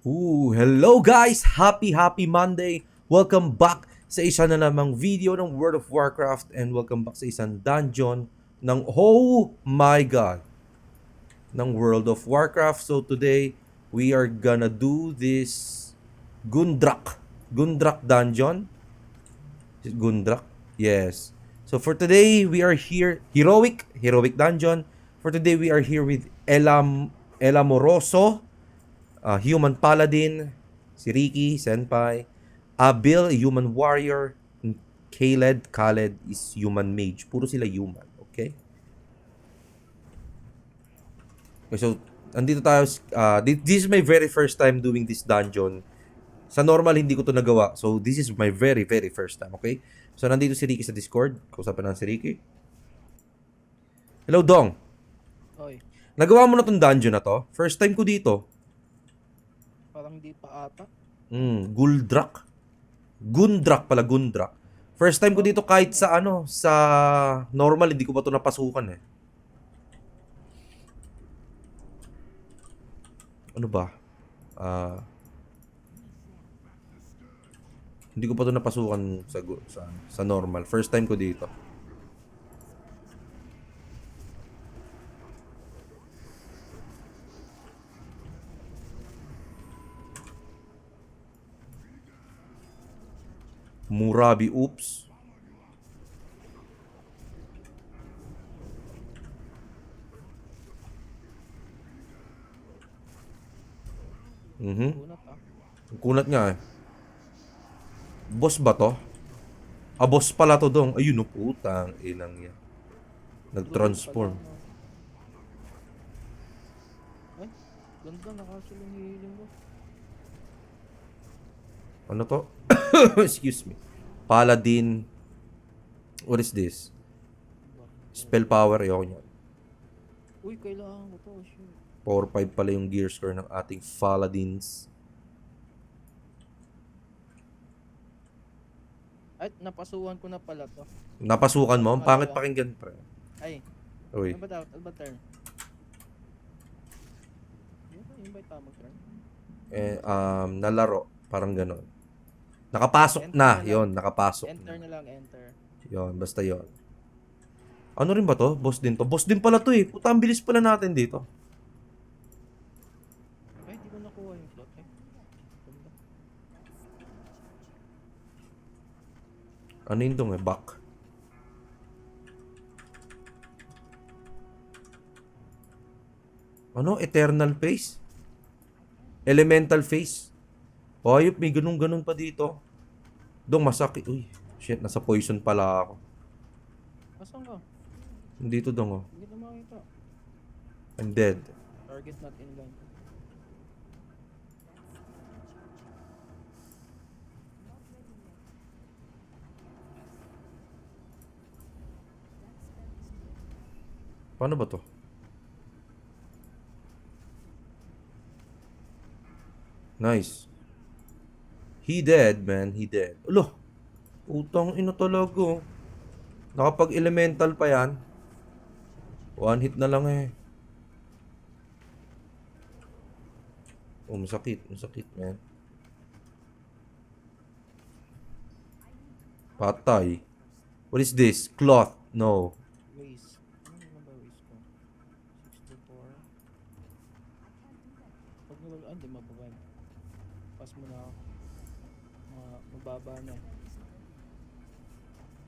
Ooh, hello guys! Happy, happy Monday! Welcome back sa isa na namang video ng World of Warcraft and welcome back sa isang dungeon ng Oh my God! ng World of Warcraft. So today, we are gonna do this Gundrak. Gundrak dungeon. Is Gundrak? Yes. So for today, we are here, Heroic, Heroic Dungeon. For today, we are here with Elam, Elamoroso, uh, Human Paladin, si Ricky, Senpai, Abil, Human Warrior, and Khaled, Khaled is Human Mage. Puro sila human, okay? Okay, so, andito tayo, uh, thi- this is my very first time doing this dungeon. Sa normal, hindi ko to nagawa. So, this is my very, very first time, okay? So, nandito si Ricky sa Discord. Kausapin natin si Ricky. Hello, Dong. Oy, Nagawa mo na tong dungeon na to? First time ko dito. Hindi pa ata. Mm, Guldrak. Gundrak pala, Gundrak. First time ko dito kahit sa ano, sa normal, hindi ko pa to napasukan eh. Ano ba? Ah... hindi ko pa to napasukan sa, sa sa normal. First time ko dito. Murabi Oops. Mhm. Kunat nga eh. Boss ba to? Ah, boss pala to dong. Ayun no, putang ilang yan. Nag-transform. Ay, ganda nakasulong hiling mo. Ano to? Excuse me. Paladin. What is this? Spell power. Ayoko niya. Uy, kailangan ko to. Shit. 4-5 pala yung gear score ng ating Paladins. Ay, napasuhan ko na pala to. Napasukan mo? Ang pangit pakinggan, pre. Ay, Uy. ano ba daw? Ano ba turn? Ano ba yung ba tamang turn? Eh, um, nalaro. Parang ganon. Nakapasok na. yon nakapasok Enter na. na lang, enter. Yon, basta yon. Ano rin ba to? Boss din to? Boss din pala to eh. Puta, ang bilis pala natin dito. Ay, di ko nakuha yung plot eh. Ganda. Ano yun dong eh? Back. Ano? Eternal face? Elemental face? O, ayop, may ganun-ganun pa dito. Dong, masakit. Uy, shit, nasa poison pala ako. Asan ka? Dito dong, oh. Hindi ko makita. I'm dead. Target not in line. Paano ba to? Nice. He dead, man. He dead. Ulo. Utang ina talaga. oh. Nakapag-elemental pa yan. One hit na lang eh. Oh, masakit. Masakit, man. Patay. What is this? Cloth. No. Waste. Ano na ba waste ko? 64. Pag nawala, ah, hindi mababay. Pass mo na ako. Mga, mababa na.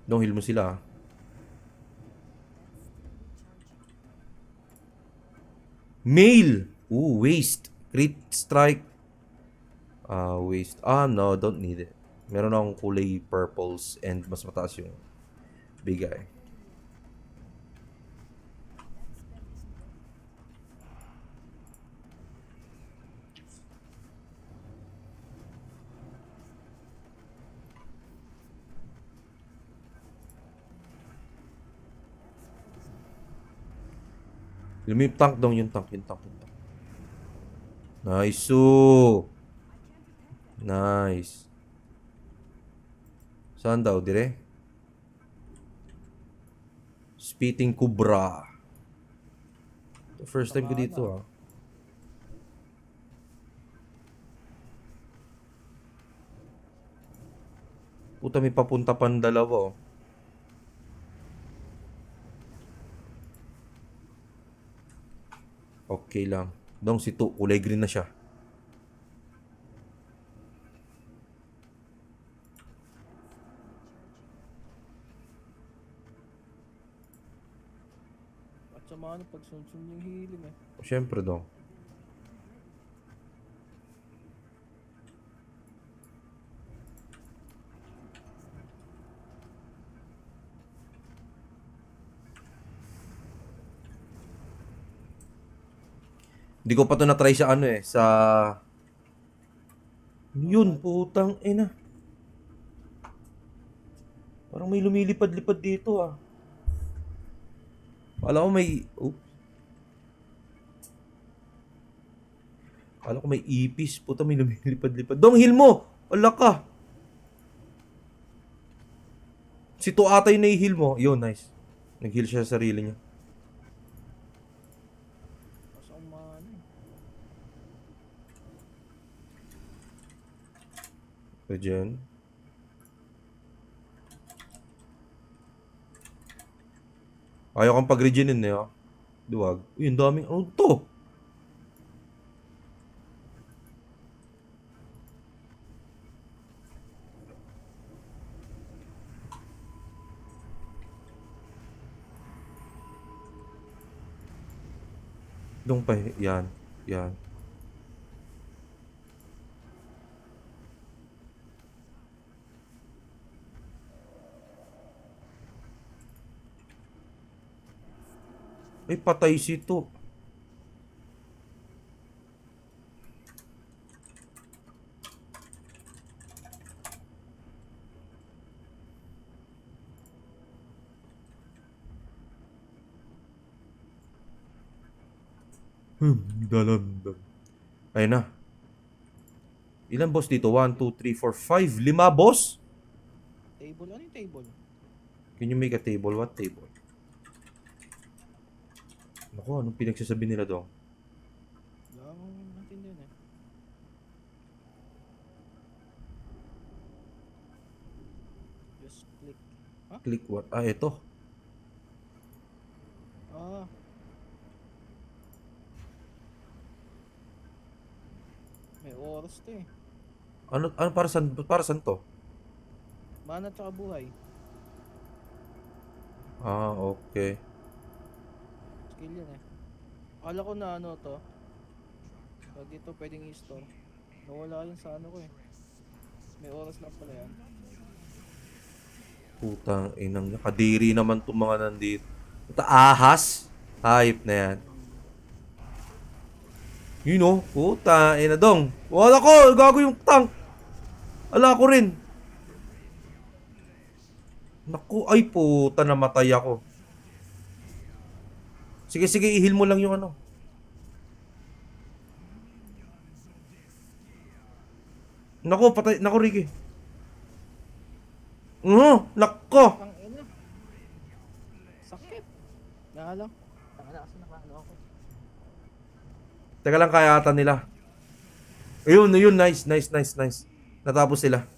Dong, heal mo sila. ah. Mail! Ooh, waste. Crit strike. Ah, waste. Ah, no, don't need it. Meron akong kulay purples and mas mataas yung bigay. Alam mo yung tank daw, yung tank, yung tank, yung tank. Nice, oh. Nice. Saan daw, dire? Spitting Cobra. First time ko dito, ha. Ah. Puta, may papunta pang dalawa, oh. Okay lang. Dong si Tu, kulay green na siya. At sa mga ano, pag sunod yung healing eh. Siyempre, Dong. Hindi ko pa to na-try sa ano eh, sa... Yun, putang ina. Parang may lumilipad-lipad dito ah. Wala ko may... Oops. Kala ko may ipis. Puta, may lumilipad-lipad. Dong, heal mo! Wala ka! Si to ata yung nai-heal mo. Yun, nice. Nag-heal siya sa sarili niya. Kasi ang mga ano eh. Pwede yan. Ayaw kang pag-regenin eh, ah. Duwag. Uy, ang daming... Ano to? Doon pa, eh. yan. Yan. Ay, patay si to. Hmm, dalamdam. Ayun na. Ilan boss dito? 1, 2, 3, 4, 5. Lima boss? Table, ano yung table? Can you make a table? What table? Naku, anong pinagsasabi nila doon? Wala akong natindihan eh. Just click. Click what? Ah, ito. Ah. May oras to eh. Ano, ano para san, para san to? Mana tsaka buhay. Ah, okay. Skill yan eh. Akala ko na ano to. Pag dito pwedeng i-store. Nawala yun sa ano ko eh. May oras lang pala yan. Putang inang. Kadiri naman itong mga nandito. Puta, ahas. Hayop na yan. You know, puta, ina dong. Wala ko, gago yung tank. Ala ko rin. Naku, ay puta, namatay ako. Sige, sige, ihil mo lang yung ano. Naku, patay, naku, Ricky. Uh, nako. Ang ina. Sakit. Nga lang. Tanga na kasi nakaano ako. Teka lang, kaya ata nila. Ayun, ayun, nice, nice, nice, nice. Natapos sila.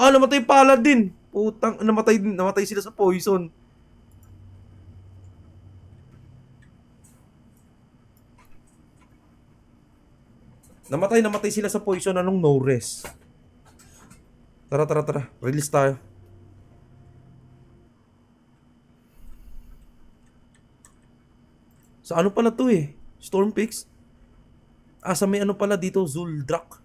Ah, namatay pala din. Putang, namatay namatay sila sa poison. Namatay, namatay sila sa poison. Anong no rest? Tara, tara, tara. Release tayo. Sa ano pala to eh? Stormpix? Ah, sa may ano pala dito, Zuldrak.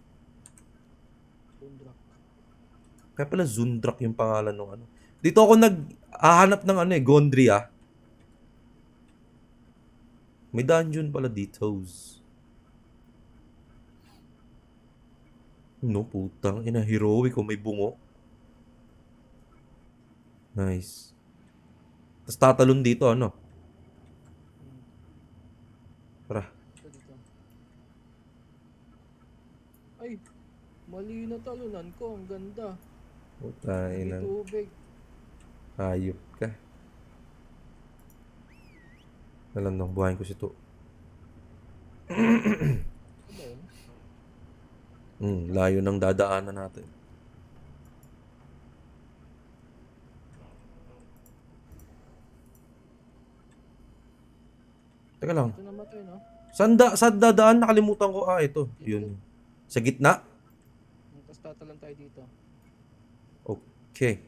Kaya pala Zundrak yung pangalan ng ano. Dito ako nag-ahanap ng ano eh, Gondria. May dungeon pala dito. No, putang ina, heroic o may bungo. Nice. Tapos tatalon dito, ano? Tara. Ay, mali na talunan ko. Ang ganda. Putang May ina. tubig. Hayop ka. Nalandang buhayin ko si to. Hmm, layo ng dadaanan natin. Teka lang. Ito namatay, no? Saan, da, saan dadaan? Nakalimutan ko. Ah, ito. Yun. Sa gitna? Tapos tatalan tayo dito. Okay.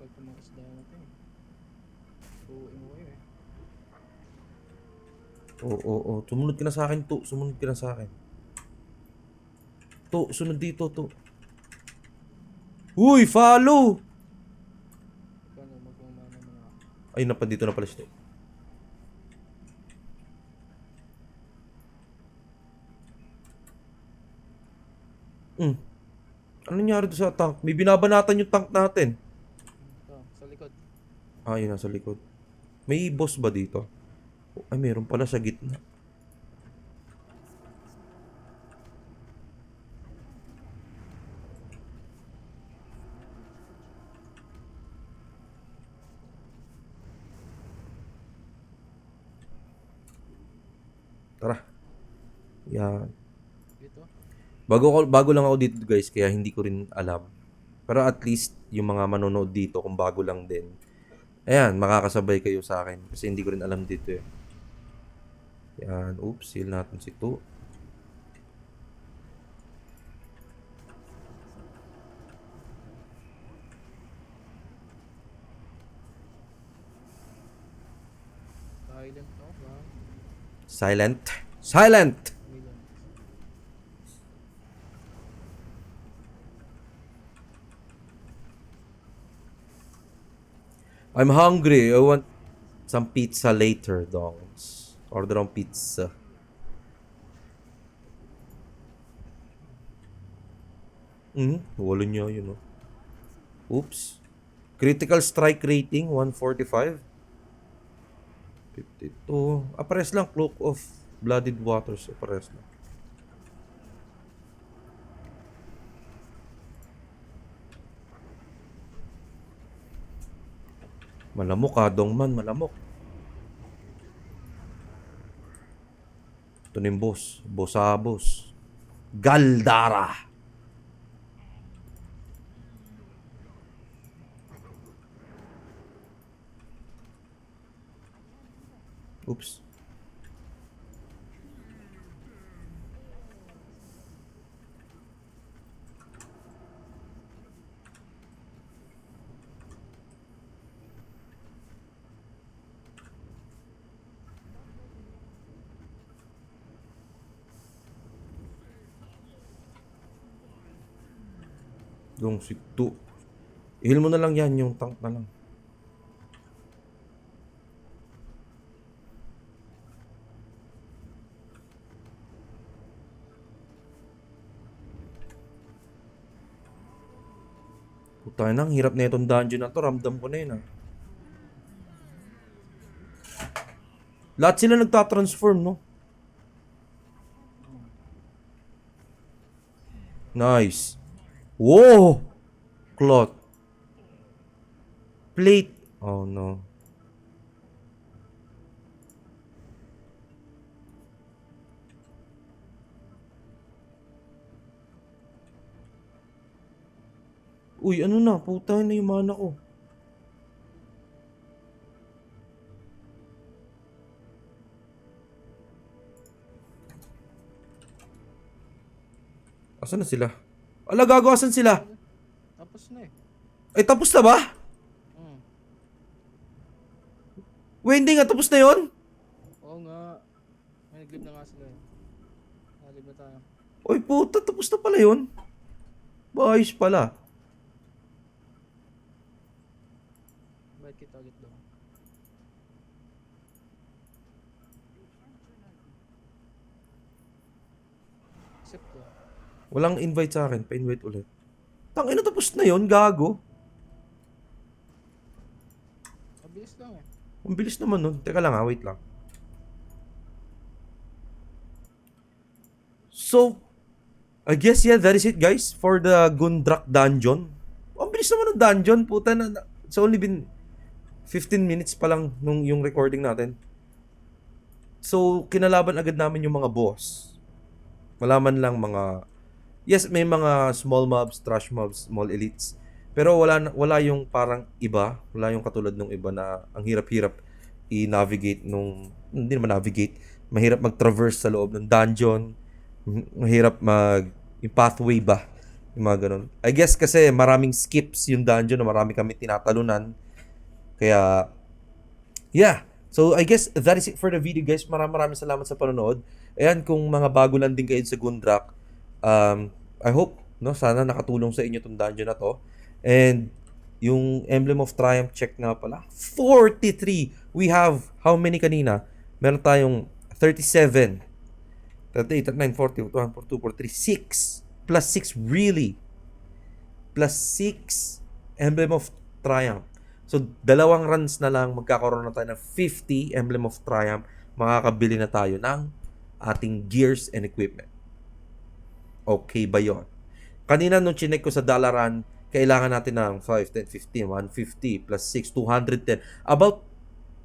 Pag tumakas na natin. Buuin mo kayo, eh. Oo, oo, oo. Sumunod ka na sa akin, to. Sumunod ka na sa akin. To, sunod dito, to. Uy, follow! Ay, napa dito na pala siya. Hmm. Ano nangyari doon sa tank? May binabanatan yung tank natin. Ito, sa likod. Ah, yun nasa likod. May boss ba dito? Ay, meron pala sa gitna. Tara. Yan. Bago, ko, bago lang ako dito guys, kaya hindi ko rin alam. Pero at least yung mga manonood dito kung bago lang din. Ayan, makakasabay kayo sa akin kasi hindi ko rin alam dito eh. Yan, oops, seal natin si 2. Silent? Silent. Silent! I'm hungry. I want some pizza later, dongs. Order ang pizza. Hmm, wala niya yun, oh. Oops. Critical strike rating, 145. 52. Ah, pares lang. Cloak of Blooded Waters. Ah, lang. Malamok ha, man, malamok. Ito na yung boss. Bossabos. Galdara. Oops. Yung si Tu. Ihil mo na lang yan, yung tank na lang. Puta na, hirap na itong dungeon na to. Ramdam ko na yun ah. Lahat sila nagtatransform, no? Nice. Whoa! Cloth. Plate. Oh no. Uy, ano na? Puta na yung mana ko. Asan na sila? Ala, gago, asan sila? Tapos na, eh. Ay, tapos na ba? Hmm. Wendy nga, tapos na yon? Oo nga. May nag-live na nga sila, eh. Nag-live na tayo. Oy, puta, tapos na pala yun. Bayos pala. Bait kita ulit doon. Accept ko. Walang invite sa akin. Pa-invite ulit. Tangina, tapos na yon gago. Mabilis lang, eh. Ang bilis naman nun. Teka lang ha, wait lang. So, I guess yeah, that is it guys for the Gundrak dungeon. Ang bilis naman ng dungeon, puta na. na- It's only been 15 minutes pa lang nung yung recording natin. So, kinalaban agad namin yung mga boss. Wala man lang mga... Yes, may mga small mobs, trash mobs, small elites. Pero wala, wala yung parang iba. Wala yung katulad nung iba na ang hirap-hirap i-navigate nung... Hindi naman navigate. Mahirap mag-traverse sa loob ng dungeon. Mahirap mag... Yung pathway ba? Yung mga ganun. I guess kasi maraming skips yung dungeon na marami kami tinatalunan. Kaya, yeah. So, I guess that is it for the video, guys. Maraming maraming salamat sa panonood. Ayan, kung mga bago lang din kayo sa Gundrak, um, I hope, no, sana nakatulong sa inyo tong dungeon na to. And, yung Emblem of Triumph, check nga pala. 43! We have, how many kanina? Meron tayong 37. 38, 39, 40, 41, 42, 43, 6. Plus 6, really? Plus 6 Emblem of Triumph. So, dalawang runs na lang, magkakaroon na tayo ng 50 Emblem of Triumph. Makakabili na tayo ng ating gears and equipment. Okay ba yon? Kanina nung chinek ko sa Dalaran, kailangan natin ng 5, 10, 15, 150 plus 6, 210. About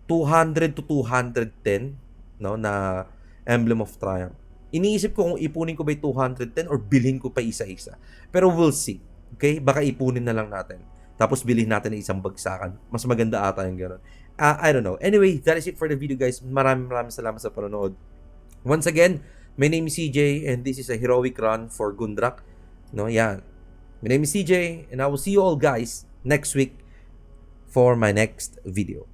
200 to 210 no, na Emblem of Triumph. Iniisip ko kung ipunin ko ba yung 210 or bilhin ko pa isa-isa. Pero we'll see. Okay? Baka ipunin na lang natin. Tapos bilhin natin ng isang bagsakan. Mas maganda ata yung gano'n. Ah, I don't know. Anyway, that is it for the video guys. Maraming maraming salamat sa panonood. Once again, my name is CJ and this is a heroic run for Gundrak. No, yan. My name is CJ and I will see you all guys next week for my next video.